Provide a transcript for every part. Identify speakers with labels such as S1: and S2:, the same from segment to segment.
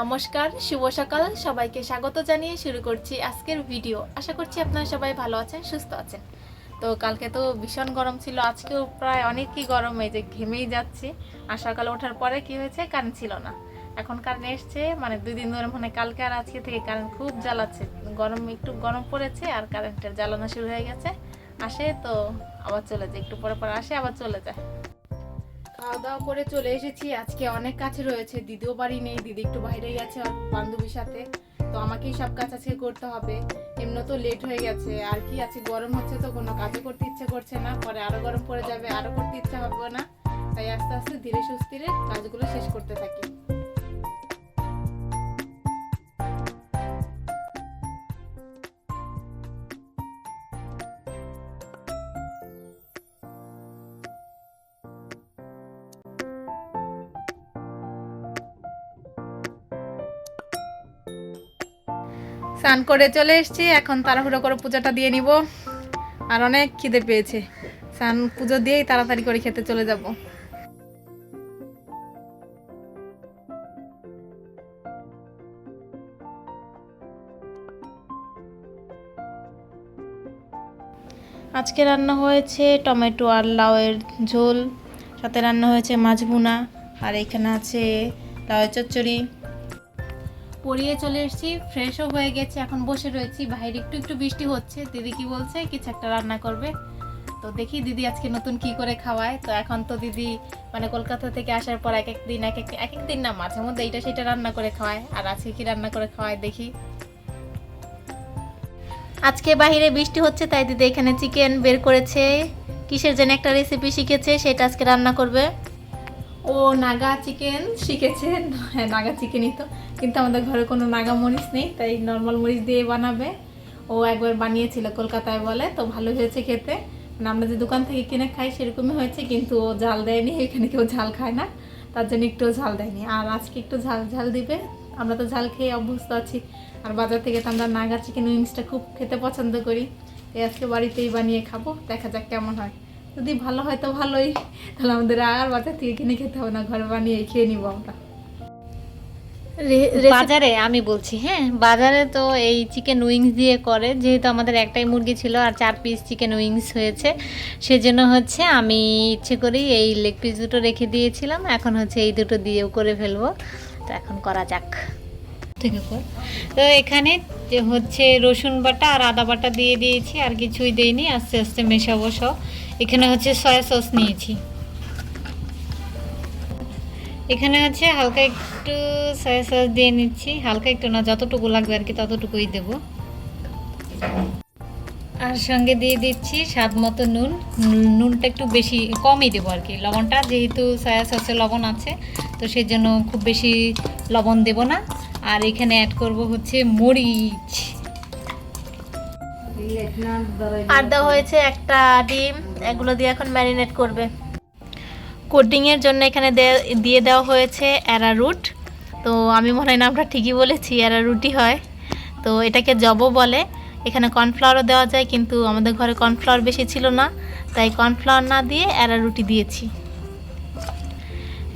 S1: নমস্কার, শুভ সকাল। সবাইকে স্বাগত জানিয়ে শুরু করছি আজকের ভিডিও। আশা করছি আপনারা সবাই ভালো আছেন, সুস্থ আছেন। তো কালকে তো ভীষণ গরম ছিল, আজকেও প্রায় অনেকই গরম, এই যে ঘেমেই যাচ্ছি। আর সকালে ওঠার পরে কি হয়েছে কারেন্ট ছিল না। এখন কারেন্ট এসছে মানে দুই দিন ধরে মানে কালকে আর আজকে থেকে কারেন্ট খুব জ্বালাচ্ছে। গরম, একটু গরম পড়েছে আর কারেন্টের জ্বালানো শুরু হয়ে গেছে। আসে তো আবার চলে যায়, একটু পরে পরে আসে, আবার চলে যায়। খাওয়া দাওয়া করে চলে এসেছি। আজকে অনেক কাছে রয়েছে, দিদিও বাড়ি নেই, দিদি একটু বাইরেই আছে বান্ধবীর সাথে। তো আমাকেই সব কাজ আজকে করতে হবে। এমনি তো লেট হয়ে গেছে, আর কি আছে, গরম হচ্ছে তো, কোনো কাজও করতে ইচ্ছে করছে না। পরে আরও গরম পড়ে যাবে, আরও করতে ইচ্ছে হবে না। তাই আস্তে আস্তে ধীরে সুস্থিরে কাজগুলো শেষ করতে থাকি। স্নান করে চলে এসেছি, এখন তাড়াহুড়ো করে পূজাটা দিয়ে নিব। আর অনেক খিদে পেয়েছে। স্নান পুজো দিয়েই তাড়াতাড়ি করে খেতে চলে যাব। আজকে রান্না হয়েছে টমেটো আর লাউয়ের ঝোল, সাথে রান্না হয়েছে মাছ ভুনা, আর এখানে আছে লাউয়ের চচ্চড়ি। পড়িয়ে চলে এসেছি ফ্রেশও হয়ে গেছে, এখন বসে রয়েছি। বাইরে একটু একটু বৃষ্টি হচ্ছে, দিদি কি বলছে? কিছু একটা রান্না করবে। তো দেখি দিদি আজকে নতুন কি করে খাওয়ায়। তো এখন তো দিদি মানে কলকাতা থেকে আসার পর এক এক দিন, এক এক এক এক দিন না, মাঝে মধ্যে এইটা সেটা রান্না করে খাওয়ায়। আর আজকে কি রান্না করে খাওয়ায় দেখি। আজকে বাইরে বৃষ্টি হচ্ছে, তাই দিদি এখানে চিকেন বের করেছে। কিসের জন্য একটা রেসিপি শিখেছে, সেটা আজকে রান্না করবে। ও নাগা চিকেন শিখেছে। হ্যাঁ নাগা চিকেনই তো। কিন্তু আমাদের ঘরে কোনো নাগা মরিচ নেই, তাই নর্মাল মরিচ দিয়ে বানাবে। ও একবার বানিয়েছিল কলকাতায় বলে, তো ভালো হয়েছে খেতে। মানে আমরা যে দোকান থেকে কিনে খাই সেরকমই হয়েছে, কিন্তু ও ঝাল দেয়নি, এখানে কেউ ঝাল খায় না। তার জন্য একটু ঝাল দেয়নি। আর আজকে একটু ঝাল ঝাল দিবে। আমরা তো ঝাল খেয়ে অভ্যস্ত আছি। আর বাজার থেকে তো আমরা নাগা চিকেন উইংসটা খুব খেতে পছন্দ করি। এই আজকে বাড়িতেই বানিয়ে খাব, দেখা যাক কেমন হয়। যদি ভালো হয় তো ভালোই। তাহলে আমাদের আর বাজার থেকে কিনে খেতে হবে না ঘরে বানিয়ে খেয়ে নিবো আমরা।
S2: বাজারে আমি বলছি হ্যাঁ বাজারে তো এই চিকেন উইংস দিয়ে করে যেহেতু আমাদের একটাই মুরগি ছিল আর চার পিস চিকেন উইংস হয়েছে সেজন্য হচ্ছে আমি ইচ্ছে করেই এই লেগ পিস দুটো রেখে দিয়েছিলাম এখন হচ্ছে এই দুটো দিয়েও করে ফেলব। তো এখন করা যাক। থেকে কর। তো এখানে হচ্ছে রসুন বাটা আর আদা বাটা দিয়ে দিয়েছি, আর কিছুই দেইনি, আস্তে আস্তে মেশাবো সব। এখানে হচ্ছে সয়া সস নিয়েছি। এখানে হচ্ছে হালকা একটু সয়া সস দিয়ে নিচ্ছি, হালকা একটু না, যতটুকু লাগবে আর কি ততটুকুই দেব। আর সঙ্গে দিয়ে দিচ্ছি স্বাদ মতো নুন। নুন- নুনটা একটু বেশি, কমই দেবো আর কি। লবণটা যেহেতু সয়া সসে লবণ আছে, তো সেই জন্য খুব বেশি লবণ দেব না। আর এখানে অ্যাড করব হচ্ছে মরিচ।
S1: আর দেওয়া হয়েছে একটা ডিম, এগুলো দিয়ে এখন ম্যারিনেট করবে। কোটিংয়ের জন্য এখানে দিয়ে দেওয়া হয়েছে অ্যারারুট তো আমি মনে হয় নামটা ঠিকই বলেছি অ্যারারুটই হয়। তো এটাকে জব বলে। এখানে কর্নফ্লাওয়ারও দেওয়া যায়, কিন্তু আমাদের ঘরে কর্নফ্লাওয়ার বেশি ছিল না। তাই কর্নফ্লাওয়ার না দিয়ে অ্যারারুটি দিয়েছি।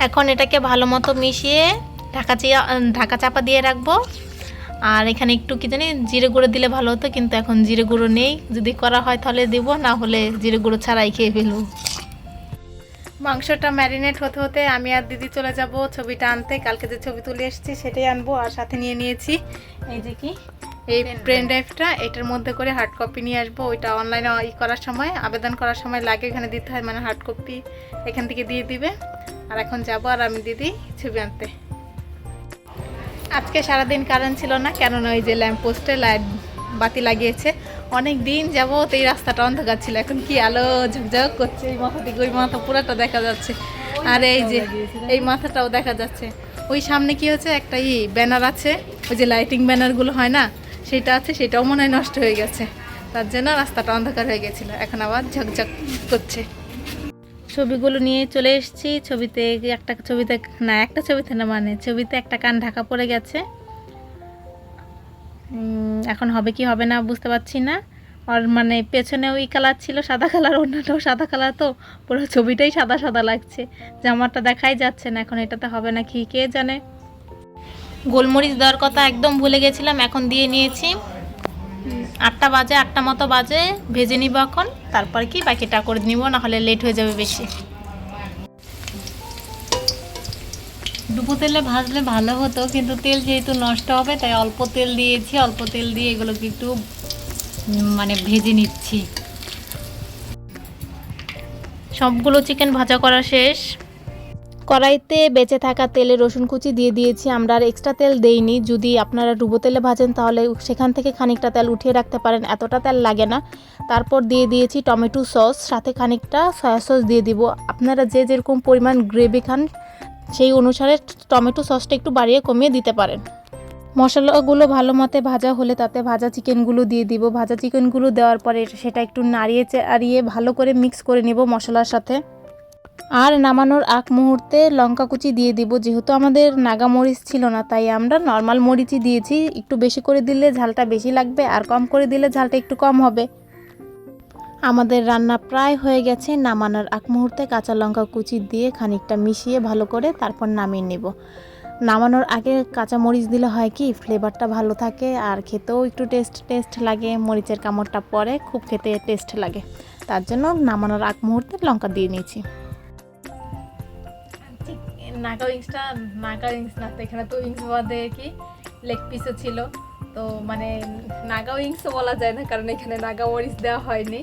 S1: এখন এটাকে ভালো মতো মিশিয়ে ঢাকা চিয়া ঢাকা চাপা দিয়ে রাখব। আর এখানে একটু কি জানি জিরে গুঁড়ো দিলে ভালো হতো কিন্তু এখন জিরে গুঁড়ো নেই। যদি করা হয় তাহলে দেবো না হলে জিরে গুঁড়ো ছাড়াই খেয়ে ফেলব। মাংসটা ম্যারিনেট হতে হতে আমি আর দিদি চলে যাব ছবিটা আনতে। কালকে যে ছবি তুলে এসেছি সেটাই আনব আর সাথে নিয়ে নিয়েছি। এই যে কি? এই পেন ড্রাইভটা এটার মধ্যে করে হার্ড কপি নিয়ে আসব। ওইটা অনলাইনে ই করার সময় আবেদন করার সময় লাগে এখানে দিতে হয় মানে হার্ড কপি এখান থেকে দিয়ে দিবে। আর এখন যাব আর আমি দিদি ছবি আনতে। আজকে সারাদিন কারেন্ট ছিল না কেননা ওই যে ল্যাম্প পোস্টে লাইট বাতি লাগিয়েছে। অনেক দিন যাবত এই রাস্তাটা অন্ধকার ছিল এখন কি আলো ঝকঝক করছে এই মাথা থেকে ওই মাথা পুরাটা দেখা যাচ্ছে। আর এই যে এই মাথাটাও দেখা যাচ্ছে। ওই সামনে কি হচ্ছে একটা ই ব্যানার আছে ওই যে লাইটিং ব্যানারগুলো হয় না সেটা আছে সেটাও মনে হয় নষ্ট হয়ে গেছে। তার জন্য রাস্তাটা অন্ধকার হয়ে গেছিল এখন আবার ঝকঝক করছে। ছবিগুলো নিয়ে চলে এসেছি। ছবিতে একটা ছবিতে না, একটা ছবিতে না মানে ছবিতে একটা কান ঢাকা পড়ে গেছে। এখন হবে কি হবে না বুঝতে পারছি না। আর মানে পেছনে ওই কালার ছিল, সাদা কালার অন্যটাও সাদা কালার তো পুরো ছবিটাই সাদা সাদা লাগছে। জামাটা দেখাই যাচ্ছে না, এখন এটাতে হবে না কি, কে জানে? গোলমরিচ দেওয়ার কথা একদম ভুলে গেছিলাম, এখন দিয়ে নিয়েছি। আটটা বাজে আটটা মতো বাজে ভেজে নিব এখন তারপর কি বাকিটা করে নিব নাহলে লেট হয়ে যাবে বেশি।
S2: ডুবো তেলে ভাজলে ভালো হতো কিন্তু তেল যেহেতু নষ্ট হবে তাই অল্প তেল দিয়েছি অল্প তেল দিয়ে এগুলোকে একটু মানে ভেজে নিচ্ছি।
S1: সবগুলো চিকেন ভাজা করা শেষ। কড়াইতে বেঁচে থাকা তেলে রসুন কুচি দিয়ে দিয়েছি। আমরা আর এক্সট্রা তেল দেইনি। যদি আপনারা ডুবো তেলে ভাজেন তাহলে সেখান থেকে খানিকটা তেল উঠিয়ে রাখতে পারেন। এতটা তেল লাগে না। তারপর দিয়ে দিয়েছি টমেটো সস। সাথে খানিকটা সয়া সস দিয়ে দিব। আপনারা যে যেরকম পরিমাণ গ্রেভি খান, সেই অনুসারে টমেটো সসটা একটু বাড়িয়ে কমিয়ে দিতে পারেন। মশলাগুলো ভালো মতে ভাজা হলে তাতে ভাজা চিকেনগুলো দিয়ে দিব। ভাজা চিকেনগুলো দেওয়ার পরে সেটা একটু নাড়িয়ে চাড়িয়ে ভালো করে মিক্স করে নিব মশলার সাথে। আর নামানোর আগ মুহূর্তে লঙ্কা কুচি দিয়ে দিব। যেহেতু আমাদের নাগা মরিচ ছিল না, তাই আমরা নর্মাল মরিচই দিয়েছি। একটু বেশি করে দিলে ঝালটা বেশি লাগবে, আর কম করে দিলে ঝালটা একটু কম হবে। আমাদের রান্না প্রায় হয়ে গেছে। নামানোর আগ মুহূর্তে কাঁচা লঙ্কা কুচি দিয়ে খানিকটা মিশিয়ে ভালো করে তারপর নামিয়ে নেব। নামানোর আগে কাঁচা মরিচ দিলে হয় কি ফ্লেভারটা ভালো থাকে, আর খেতেও একটু টেস্ট টেস্ট লাগে। মরিচের কামড়টা পরে খুব খেতে টেস্ট লাগে। তার জন্য নামানোর আগ মুহূর্তে লঙ্কা দিয়ে নিয়েছি। নাগা উইংসটা নাগা উইংস না তো এখানে তো উইংস বাদে কি লেগ পিসও ছিল। তো মানে নাগা উইংসও বলা যায় না, কারণ এখানে নাগা মরিচ দেওয়া হয়নি।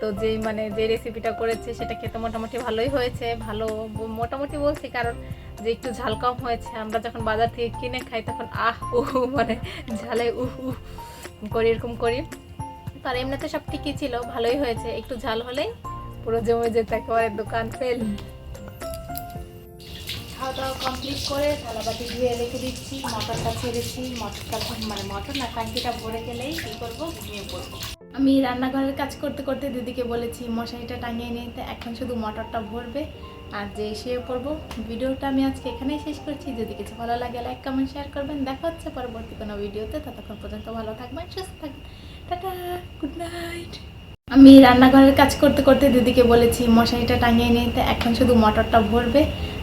S1: তো যেই মানে যে রেসিপিটা করেছে, সেটা খেতে মোটামুটি ভালোই হয়েছে। ভালো মোটামুটি বলছি কারণ যে একটু ঝাল কম হয়েছে। আমরা যখন বাজার থেকে কিনে খাই, তখন আহ, উহ মানে ঝালে উহ উহ করি, এরকম করি। তার এমনিতে সব ঠিকই ছিল, ভালোই হয়েছে। একটু ঝাল হলেই পুরো জমে যেত, একেবারে দোকান ফেল। খাওয়া দাওয়া কমপ্লিট করে থালাবাটি ধুয়ে রেখে দিচ্ছি, মটরটা ছেড়েছি, মটরটা মানে মটর না ট্যাঙ্কিটা ভরে গেলেই কী করব? ঘুমিয়ে পড়ব। আমি রান্নাঘরের কাজ করতে করতে দিদিকে বলেছি, মশারিটা টাঙিয়ে নিতে এখন শুধু মটরটা ভরবে, আর যে শুয়ে পড়ব ভিডিওটা আমি আজকে এখানেই শেষ করছি। যদি কিছু ভালো লাগে লাইক কমেন্ট শেয়ার করবেন। দেখা হচ্ছে পরবর্তী কোনো ভিডিওতে। ততক্ষণ পর্যন্ত ভালো থাকবেন, সুস্থ থাকবেন। টাটা গুড নাইট আমি রান্নাঘরের কাজ করতে করতে দিদিকে বলেছি, মশারিটা টাঙিয়ে নিতে এখন শুধু মটরটা ভরবে।